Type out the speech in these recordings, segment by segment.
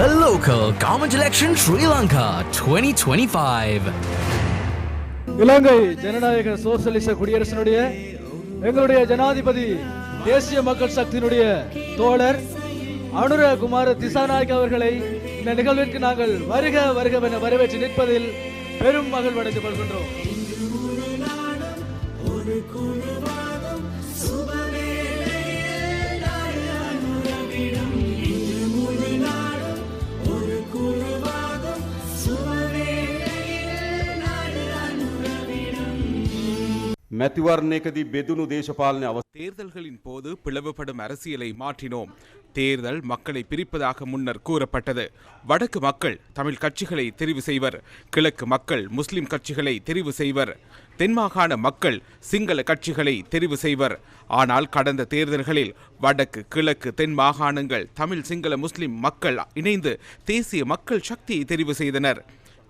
The local government election Sri Lanka 2025. இலங்கை ஜனநாயக சோசலிச குடியரசினுடைய எங்களுடைய ஜனாதிபதி தேசிய மக்கள் சக்தியினுடைய தோழர் அனுர குமார திசாநாயக் அவர்களை இந்த நிகழ்விற்கு நாங்கள் வருக வருக என வரவேற்று நிற்பதில் பெரும் மகிழ்வடைந்து கொள்கின்றோம் මැතිවරණයකදී බෙදුණු දේශපාලනය අවස්ථ தேர்தல்களின் போது பிளவுபடும் அரசியலை மாற்றினோம் தேர்தல் மக்களை பிரிப்பதாக முன்னர் கூறப்பட்டது வடக்கு மக்கள் தமிழ் கட்சிகளை தெரிவு செய்வர் கிழக்கு மக்கள் முஸ்லிம் கட்சிகளை தெரிவு செய்வர் தென்மாகாண மக்கள் சிங்கள கட்சிகளை தெரிவு செய்வர் ஆனால் கடந்த தேர்தல்களில் வடக்கு கிழக்கு தென் மாகாணங்கள் தமிழ் சிங்கள முஸ்லிம் மக்கள் இணைந்து தேசிய மக்கள் சக்தியை தெரிவு செய்தனர்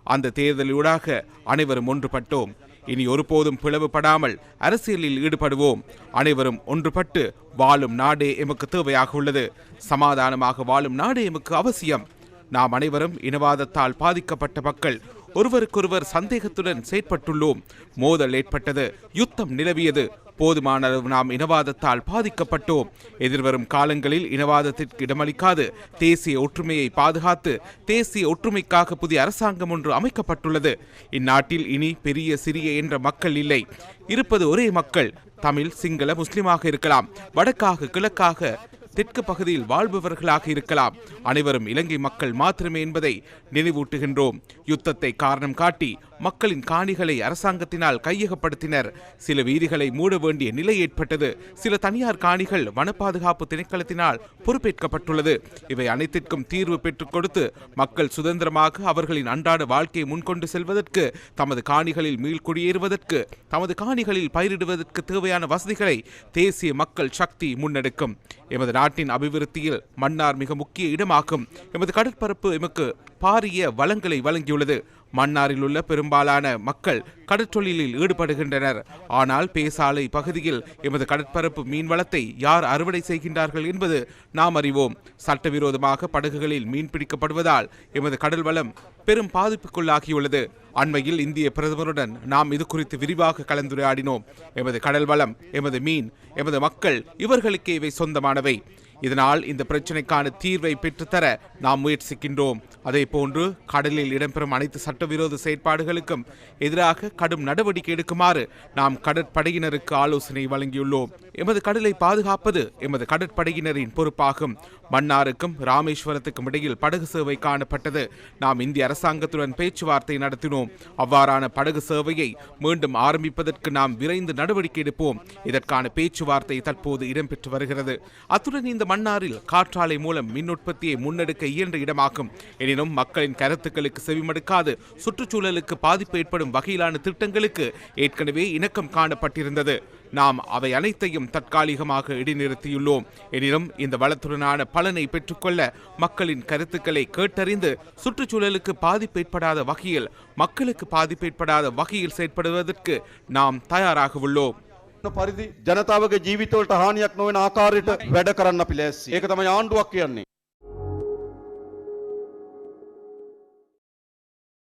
அந்த தேர்தலூடாக அனைவரும் ஒன்றுபட்டோம் இனி ஒருபோதும் பிளவுபடாமல் அரசியலில் ஈடுபடுவோம். அனைவரும் ஒன்றுபட்டு வாழும் நாடே எமக்கு தேவையாக உள்ளது. சமாதானமாக வாழும் நாடே எமக்கு அவசியம். நாம் அனைவரும் இனவாதத்தால் பாதிக்கப்பட்ட மக்கள். ஒருவருக்கொருவர் சந்தேகத்துடன் செயற்பட்டுள்ளோம். மோதல் ஏற்பட்டது. யுத்தம் நிலவியது. போதுமான அளவு நாம் இனவாதத்தால் பாதிக்கப்பட்டோம். எதிர்வரும் காலங்களில் இனவாதத்திற்கு இடமளிக்காது. தேசிய ஒற்றுமையை பாதுகாத்து தேசிய ஒற்றுமைக்காக புதிய அரசாங்கம் ஒன்று அமைக்கப்பட்டுள்ளது. இந்நாட்டில் இனி பெரிய சிறிய என்ற மக்கள் இல்லை. இருப்பது ஒரே மக்கள். தமிழ் சிங்கள முஸ்லிமாக இருக்கலாம். வடக்காக கிழக்காக தெற்கு பகுதியில் வாழ்பவர்களாக இருக்கலாம். அனைவரும் இலங்கை மக்கள் மாத்திரமே என்பதை நினைவூட்டுகின்றோம். யுத்தத்தை காரணம் காட்டி மக்களின் காணிகளை அரசாங்கத்தினால் கையகப்படுத்தினர். சில வீதிகளை மூட வேண்டிய நிலை ஏற்பட்டது. சில தனியார் காணிகள் வன பாதுகாப்பு திணைக்களத்தினால் பொறுப்பேற்கப்பட்டுள்ளது. இவை அனைத்திற்கும் தீர்வு பெற்றுக் கொடுத்து மக்கள் சுதந்திரமாக அவர்களின் அன்றாட வாழ்க்கையை முன்கொண்டு செல்வதற்கு தமது காணிகளில் மீள்குடியேறுவதற்கு தமது காணிகளில் பயிரிடுவதற்கு தேவையான வசதிகளை தேசிய மக்கள் சக்தி முன்னெடுக்கும். எமது நாட்டின் அபிவிருத்தியில் மன்னார் மிக முக்கிய இடமாகும். எமது கடற்பரப்பு எமக்கு பாரிய வளங்களை வழங்கியுள்ளது. மன்னாரில் உள்ள பெரும்பாலான மக்கள் கடற்றொழிலில் ஈடுபடுகின்றனர். ஆனால் பேசாலை பகுதியில் எமது கடற்பரப்பு மீன்வளத்தை யார் அறுவடை செய்கின்றார்கள் என்பது நாம் அறிவோம். சட்டவிரோதமாக படகுகளில் மீன் பிடிக்கப்படுவதால் எமது கடல் வளம் பெரும் பாதிப்புக்குள்ளாகியுள்ளது. அண்மையில் இந்திய பிரதமருடன் நாம் இது குறித்து விரிவாக கலந்துரையாடினோம். எமது கடல் வளம் எமது மீன் எமது மக்கள் இவர்களுக்கே இவை சொந்தமானவை. இதனால் இந்த பிரச்சினைக்கான தீர்வை பெற்றுத்தர நாம் முயற்சிக்கின்றோம். அதே போன்று கடலில் இடம்பெறும் அனைத்து சட்டவிரோத செயற்பாடுகளுக்கும் எதிராக கடும் நடவடிக்கை எடுக்குமாறு நாம் கடற்படையினருக்கு ஆலோசனை வழங்கியுள்ளோம். எமது கடலை பாதுகாப்பது எமது கடற்படையினரின் பொறுப்பாகும். மன்னாருக்கும் ராமேஸ்வரத்துக்கும் இடையில் படகு சேவை காணப்பட்டது. நாம் இந்திய அரசாங்கத்துடன் பேச்சுவார்த்தை நடத்தினோம். அவ்வாறான படகு சேவையை மீண்டும் ஆரம்பிப்பதற்கு நாம் விரைந்து நடவடிக்கை எடுப்போம். இதற்கான பேச்சுவார்த்தை தற்போது இடம்பெற்று வருகிறது. அத்துடன் இந்த மன்னாரில் காற்றாலை மூலம் மின் உற்பத்தியை முன்னெடுக்க இயன்ற இடமாகும். எனினும் மக்களின் கருத்துக்களுக்கு செவிமடுக்காது சுற்றுச்சூழலுக்கு பாதிப்பு ஏற்படும் வகையிலான திட்டங்களுக்கு ஏற்கனவே இணக்கம் காணப்பட்டிருந்தது. நாம் அவை அனைத்தையும் தற்காலிகமாக இடைநிறுத்தியுள்ளோம் எனினும் இந்த வளத்துடனான பலனை பெற்றுக்கொள்ள மக்களின் கருத்துக்களை கேட்டறிந்து சுற்றுச்சூழலுக்கு பாதிப்பு ஏற்படாத வகையில் மக்களுக்கு பாதிப்பு ஏற்படாத வகையில் செயற்படுவதற்கு நாம் தயாராக உள்ளோம் පරිදි ජනතාවගේ ජීවිතවලට හානියක් නොවන ආකාරයට වැඩ කරන්න අපි ලෑස්ති. ඒක තමයි ආණ්ඩුවක් කියන්නේ.